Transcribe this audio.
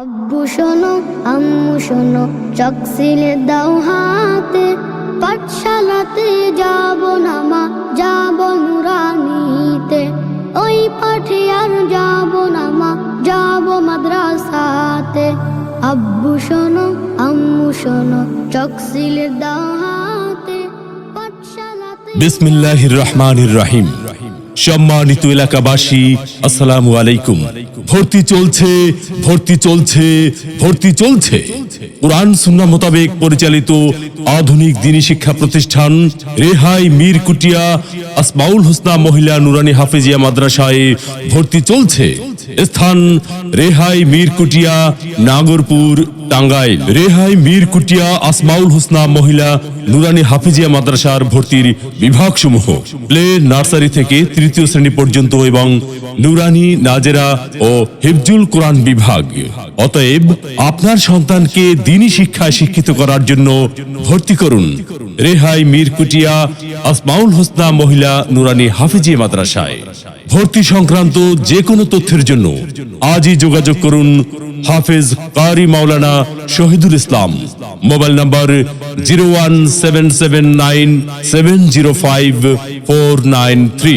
আব্বু শোনো, আম্মু শোনো, চক সিলে দাও হাতে, পাঠশালাতে যাব না মা, যাব নুরানিতে। ওই পাঠে আর যাব না মা, যাব মাদ্রাসাতে। আব্বু শোনো, আম্মু শোনো, চক সিলে দাও হাতে, পাঠশালাতে বিসমিল্লাহির রহমানির রহিম। সম্মানিত এলাকাবাসী, আসসালামু আলাইকুম। ভর্তি চলছে ভর্তি চলছে ভর্তি চলছে। কোরআন সুন্নাহ মোতাবেক পরিচালিত আধুনিক দিনী শিক্ষা প্রতিষ্ঠান রেহাই মীর কুটিয়া আসমাউল হোসনা মহিলা নুরানি হাফিজিয়া মাদ্রাসায় ভর্তি চলছে। স্থান রেহাই মীর কুটিয়া নাগরপুর, টাঙ্গাইল। রেহাই মীর কুটিয়া আসমাউল হোসনা মহিলা নুরানি হাফিজিয়া মাদ্রাসার ভর্তির বিভাগসমূহ। প্লে নার্সারি থেকে তৃতীয় শ্রেণি পর্যন্ত এবং নুরানি, নাজেরা ও হিফজুল কোরআন বিভাগ। অতএব আপনার সন্তানকে দিনী শিক্ষায় শিক্ষিত করার জন্য ভর্তি করুন। রেহাই মীর কুটিয়া আসমাউল হোসনা মহিলা নুরানি হাফিজিয়া মাদ্রাসায়। ভর্তি সংক্রান্ত যে কোনো তথ্যের জন্য আজই যোগাযোগ করুন হাফেজ কারি মাওলানা Shahidul Islam. Mobile number zero one seven seven nine seven zero five four nine three.